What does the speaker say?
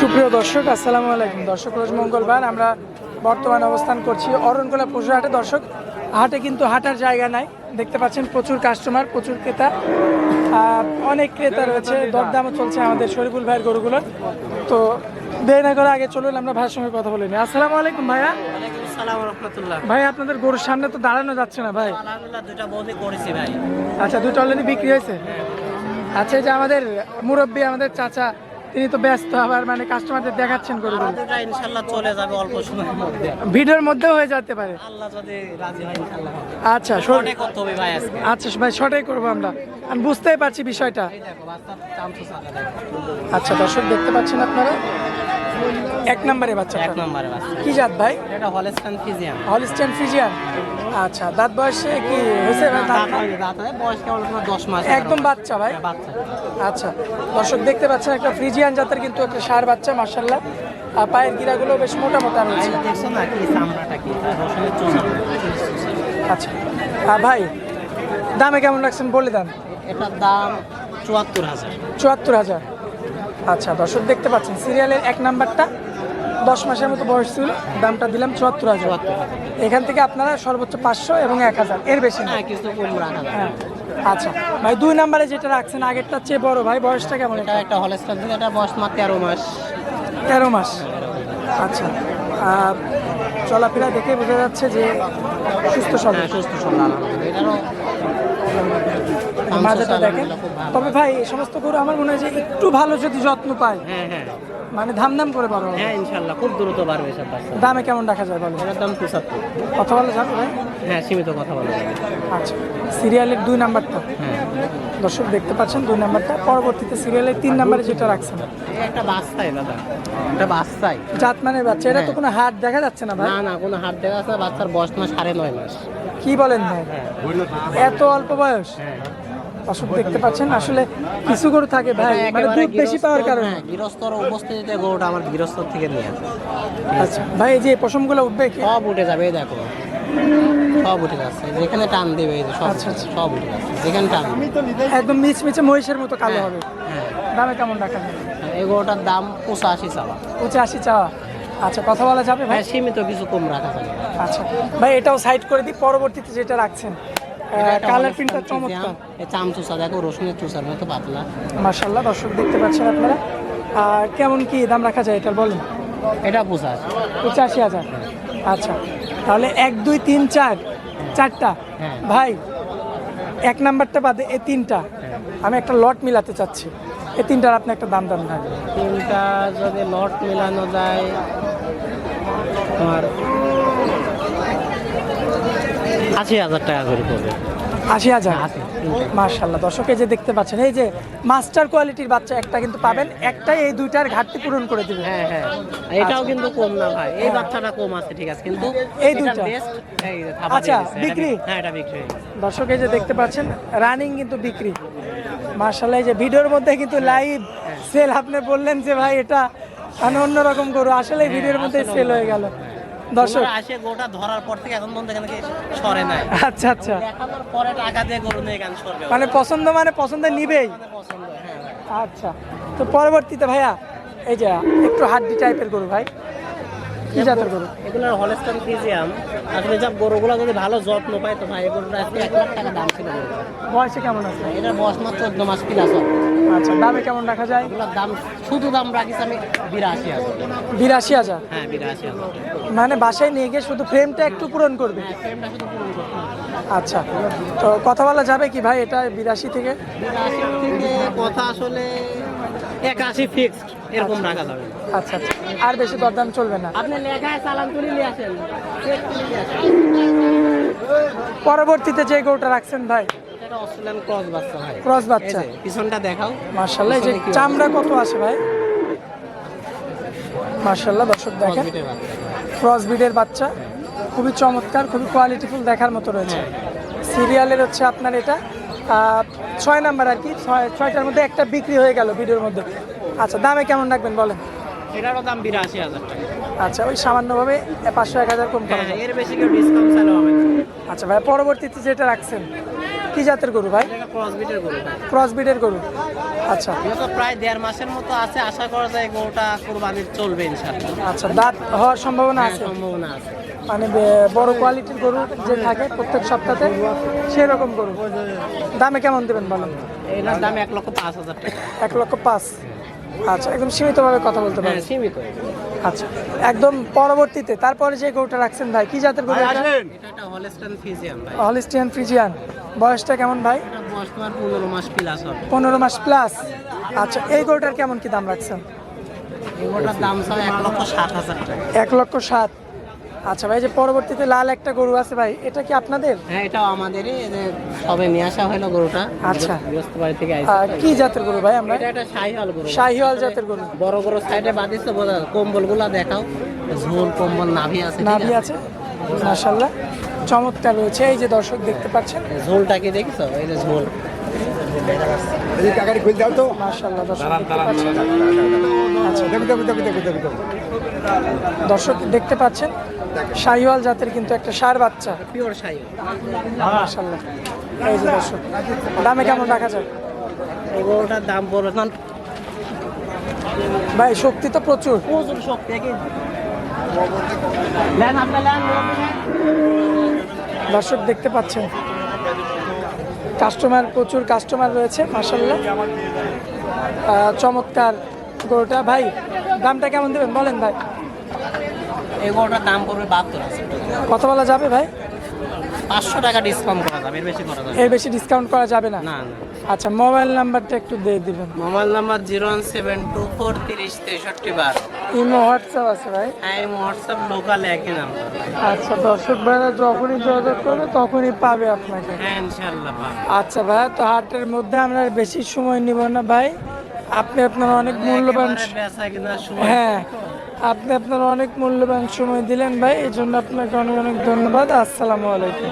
সুপ্রিয় দর্শক আসসালামু আলাইকুম। দর্শক রোজ মঙ্গলবার আমরা বর্তমানে অবস্থান করছি অরণকোলা পশু হাটে দর্শক হাটে কিন্তু হাঁটার জায়গা নাই। দেখতে পাচ্ছেন প্রচুর কাস্টমার প্রচুর ক্রেতা। অনেক ক্রেতা রয়েছে। দরদামও চলছে আমাদের শরীফুল ভাইয়ের গরুগুলোর। তো দেরি না করে আগে চলুন আমরা ভাইয়ের সঙ্গে কথা বলে নিই। আসসালামু আলাইকুম ভাইয়া। ভাই আপনাদের গরুর সামনে তো দাঁড়ানো যাচ্ছে না ভাই। আলহামদুলিল্লাহ দুটা ভাই। আচ্ছা দুটো অলরেডি বিক্রি হয়েছে? আচ্ছা এই যে আমাদের মুরব্বী আমাদের চাচা তিনি তো ব্যস্ত আবার মানে কাস্টমারদের দেখাচ্ছেন আরও দুটা চলে যাবে অল্প সময়ের মধ্যে। ভিডিওর মধ্যেও হয়ে যেতে পারে। আল্লাহ যদি রাজি হয় ইনশাল্লাহ। হবে আচ্ছা অনেক করতে হবে ভাই আজকে। আচ্ছা ভাই শর্টাই করব আমরা। আমি বুঝতেই পারছি বিষয়টা। আচ্ছা দর্শক দেখতে পাচ্ছেন আপনারা? এক নম্বরে বাচ্চা এক নম্বরে বাচ্চা। কি জাত ভাই? এটা হলেস্টান ফিজিয়াম হলিস্টেন ফ্রিজিয়ান আচ্ছা দাঁত বয়সে কি হয়েছে হয়, একদম বাচ্চা ভাই? হ্যাঁ, আচ্ছা দর্শক দেখতে পাচ্ছেন একটা ফ্রিজিয়ান জাতের কিন্তু একটা সার বাচ্চা মার্শাল্লাহ আর পায়ের গিরাগুলো বেশ মোটা মোটা রয়েছে আচ্ছা ভাই দামে কেমন রাখছেন বলে দেন? এটার দাম চুয়াত্তর হাজার। চুয়াত্তর হাজার। আচ্ছা দর্শক দেখতে পাচ্ছেন সিরিয়ালের এক নাম্বারটা। দশ মাসের মতো বয়স ছিল দামটা দিলাম চুয়াত্তর হাজার। এখান থেকে আপনারা সর্বোচ্চ পাঁচশো এবং এক হাজার এর বেশি না। হ্যাঁ কিছু হ্যাঁ আচ্ছা। ভাই দুই নাম্বারে যেটা রাখছেন আগেরটার চেয়ে বড়। ভাই বয়সটা কেমন এটা? একটা হলেস্টান থেকে এটা বয়স মাত্র তেরো মাস। তেরো মাস। আচ্ছা আর চলাফেরা দেখে বোঝা যাচ্ছে যে সুস্থ সবল। হ্যাঁ সুস্থ সবল এটারও মাজাটা দেখেন। তবে ভাই এই সমস্ত গরু আমার মনে হয় যে একটু ভালো যদি যত্ন পায় হ্যাঁ হ্যাঁ। মানে ধামধাম করে হবে। হ্যাঁ ইনশাল্লাহ খুব দ্রুত বাড়বে সব বাচ্চা। দামে কেমন রাখা যায় বলো এটার দাম পঁচাত্তর। কথা বলা যাবে ভাই? হ্যাঁ সীমিত কথা বলা যাবে। আচ্ছা সিরিয়ালের দুই নাম্বারটা। হ্যাঁ। দর্শক দেখতে পাচ্ছেন দুই নাম্বারটা। পরবর্তীতে সিরিয়ালের তিন নাম্বারে যেটা রাখছেন। একটা বাচ্চাই দাদা। একটা বাচ্চাই। জাতমানের বাচ্চা। এটা তো কোনো হাট দেখা যাচ্ছে না ভাই? না না কোনো হাট দেখা যাচ্ছে না, বাচ্চার বয়স মাস সাড়ে নয় মাস। কি বলেন ভাই? হ্যাঁ। এত অল্প বয়স? হ্যাঁ দর্শক দেখতে পাচ্ছেন আসলে কিছু গরু থাকে ভাই মানে দুধ বেশি পাওয়ার কারণে। হ্যাঁ, গৃহস্থর উপস্থিতিতে গরুটা আমার গৃহস্থ থেকে নিয়ে আসে। আচ্ছা ভাই এই যে পশমগুলো উঠবে সব উঠে যাবে দেখো। সব উঠে যাচ্ছে যেখানে টান দেবে এই যে সব আচ্ছা, আচ্ছা। সব উঠে যাচ্ছে যেখানে টান একদম মিচমিচে মহিষের মতো কালো হবে। হ্যাঁ। দামে কেমন রাখা যায়? এই গরুটার দাম পঁচাশি চাওয়া। পঁচাশি চাওয়া। আচ্ছা কথা বলা যাবে ভাই? হ্যাঁ সীমিত কিছু কম রাখা যাবে। আচ্ছা ভাই এটাও সাইড করে দিই পরবর্তীতে যেটা রাখছেন। কালার প্রিন্টটা চমৎকার। এই চাম চুষা দেখো রসুনের চুষার মতো পাতলা। মার্শাল্লাহ দর্শক দেখতে পাচ্ছেন আপনারা। আর কেমন কি দাম রাখা যায় এটা বলেন? এটা পঁচাশ। পঁচাশি হাজার। আচ্ছা তাহলে এক দুই তিন চার চারটা। হ্যাঁ। ভাই এক নাম্বারটা বাদে এই তিনটা। হ্যাঁ। আমি একটা লট মিলাতে চাচ্ছি। এই তিনটার আপনি একটা দাম দাম থাকবে তিনটা যদি লট মেলানো যায় তোমার আশি হাজার টাকা করে পড়বে আশি হাজার মার্শাল্লাহ দর্শক যে দেখতে পাচ্ছেন এই যে মাস্টার কোয়ালিটির বাচ্চা একটা কিন্তু পাবেন একটাই এই দুইটার ঘাটতি পূরণ করে দিবে হ্যাঁ হ্যাঁ এটাও কিন্তু কম না ভাই এই বাচ্চাটা কম আছে ঠিক আছে কিন্তু এই দুইটা? আচ্ছা, বিক্রি? হ্যাঁ এটা বিক্রি হয়ে। দর্শক যে দেখতে পাচ্ছেন রানিং কিন্তু বিক্রি মার্শাল্লাহ এই যে ভিডিওর মধ্যে কিন্তু লাইভ সেল আপনি বললেন যে ভাই এটা মানে অন্যরকম গরু আসলে ভিডিওর মধ্যে সেল হয়ে গেল দর্শক। আসে গোটা ধরার পর থেকে এখন পর্যন্ত এখানে সরে নাই। আচ্ছা আচ্ছা। দেখানোর পরে টাকা দিয়ে গরু নিয়ে এখানে সরবে মানে পছন্দ মানে পছন্দ নিবেই? পছন্দ হ্যাঁ আচ্ছা। তো পরবর্তীতে ভাইয়া এই যে একটু হাড্ডি টাইপের গরু ভাই কি জাতের গরু? এগুলোর হলেস্টান ফিজিয়াম আসলে সব গরুগুলো যদি ভালো যত্ন পায় তো ভাই গরুটা আজকে এক লাখ টাকা দাম ছিল বয়সে কেমন আছে? এটার বয়স মাত্র চোদ্দ মাস প্লাস আচ্ছা দামে কেমন রাখা যায়? এগুলোর দাম শুধু দাম রাখিস আমি বিরাশি হাজার। বিরাশি হাজার? হ্যাঁ বিরাশি হাজার। মানে বাসায় নিয়ে গিয়ে শুধু ফ্রেমটা একটু পূরণ করবে? হ্যাঁ ফ্রেমটা শুধু পূরণ করতে আচ্ছা তো কথা বলা যাবে কি ভাই এটা বিরাশি থেকে? বিরাশি থেকে কথা আসলে একাশি ফিক্সড এরকম রাখা যাবে। আচ্ছা আচ্ছা আর বেশি দরদাম চলবে না। আপনি লেখায় চালান তুলে নিয়ে আসেন। পরবর্তীতে যে গরুটা রাখছেন ভাই অস্ট্রেলিয়ান ক্রস বাচ্চা ভাই ক্রস বাচ্চা। পিছনটা দেখাও। মার্শাল্লাহ যে চামড়া কত আছে ভাই? মার্শাল্লাহ দর্শক দেখেন। ক্রস ব্রিডের বাচ্চা। খুবই চমৎকার খুবই কোয়ালিটিফুল দেখার মতো রয়েছে। সিরিয়ালের হচ্ছে আপনার এটা ছয় নাম্বার আর কি ছয় ছয়টার মধ্যে একটা বিক্রি হয়ে গেল ভিডিওর মধ্যে। আচ্ছা দামে কেমন রাখবেন বলেন? এটারও দাম বিরাশি হাজার টাকা। আচ্ছা ওই সামান্যভাবে পাঁচশো এক হাজার কম করা হ্যাঁ এর বেশি কেউ ডিসকাউন্ট হবে আচ্ছা ভাই পরবর্তীতে যেটা রাখছেন? কি জাতের গরু ভাই? ক্রস বিটের গরু গরু। আচ্ছা। তো প্রায় দেড় মাসের মতো আছে আশা করা যায় গরুটা কোরবানির চলবে ইনশাআল্লাহ। আচ্ছা দাঁত হওয়ার সম্ভাবনা হ্যাঁ, আছে? সম্ভাবনা আছে। মানে বড় কোয়ালিটির গরু যে থাকে প্রত্যেক সপ্তাহে সেরকম গরু। দামে কেমন দেবেন বলেন? এটার দাম এক লক্ষ পাঁচ হাজার টাকা। এক লক্ষ পাঁচ। আচ্ছা একদম সীমিতভাবে কথা বলতে হ্যাঁ পারেন সীমিত আচ্ছা একদম পরবর্তীতে তারপরে যে গরুটা রাখছেন ভাই কি জাতের গরু এটা? একটা হলস্টেন ফ্রিজিয়ান ভাই। হলিস্টিয়ান ফ্রিজিয়ান বয়সটা কেমন ভাই? বয়স তোমার পনেরো মাস প্লাস হবে। পনেরো মাস প্লাস আচ্ছা এই গরুটার কেমন কি দাম রাখছেন? এই গরুটার দাম স্যার 1 লক্ষ সাত হাজার টাকা। এক লক্ষ সাত আচ্ছা ভাই যে পরবর্তীতে লাল একটা গরু আছে ভাই এটা কি আপনাদের? হ্যাঁ এটাও আমাদেরই এই যে সবে নিয়ে আসা হলো গরুটা। আচ্ছা। বাড়ি থেকে আহ, আইছে কি জাতের গরু ভাই আমরা? এটা একটা শাহিওয়াল গরু। শাহিওয়াল জাতের গরু। বড় বড় সাইডে বাঁধিছে বোঝা কম্বলগুলা দেখাও। ঝোল কম্বল নাভি আছে ঠিক নাভি আছে। মাশাল্লাহ চমৎকার রয়েছে। এই যে দর্শক দেখতে পাচ্ছেন। ঝোলটা কি দেখছ এই যে ঝোল। এই টাকাটি খুলে দাও তো। মাশাল্লাহ দর্শক দেখতে পাচ্ছেন। আচ্ছা দেখো দেখো দেখো দেখো দেখো দেখো। দর্শক দেখতে পাচ্ছেন। শাহিওয়াল জাতের কিন্তু একটা সার বাচ্চা। পিওর এই যে দর্শক দামে কেমন রাখা যায়? এই গরুটার দাম পড়বে ভাই শক্তি তো প্রচুর। শক্তি দর্শক দেখতে পাচ্ছেন। কাস্টমার প্রচুর কাস্টমার রয়েছে মাসাল্লাহ চমৎকার গরুটা। ভাই দামটা কেমন দেবেন? বলেন ভাই। এই গরুটার দাম পড়বে বাহাত্তর কত বলা যাবে ভাই? পাঁচশো টাকা ডিসকাউন্ট করা যাবে এর বেশি করা যাবে এর বেশি ডিসকাউন্ট করা যাবে না? না আচ্ছা মোবাইল নাম্বারটা একটু দিয়ে দিবেন। Mobile number zero one seven two four তিরিশ তেষট্টি বার। ইমো হোয়াটসঅ্যাপ আছে ভাই? হ্যাঁ এই হোয়াটসঅ্যাপ লোকাল একই নাম্বার আচ্ছা দর্শক ভাইরা যখনই যোগাযোগ করবে তখনই পাবে আপনাকে। হ্যাঁ ইনশাল্লাহ আচ্ছা ভাই তো হাটের মধ্যে আমরা বেশি সময় নিব না ভাই। আপনি আপনার অনেক মূল্যবান কেনার সময় হ্যাঁ আপনি আপনার অনেক মূল্যবান সময় দিলেন ভাই এই জন্য আপনাকে অনেক অনেক ধন্যবাদ। আসসালামু আলাইকুম।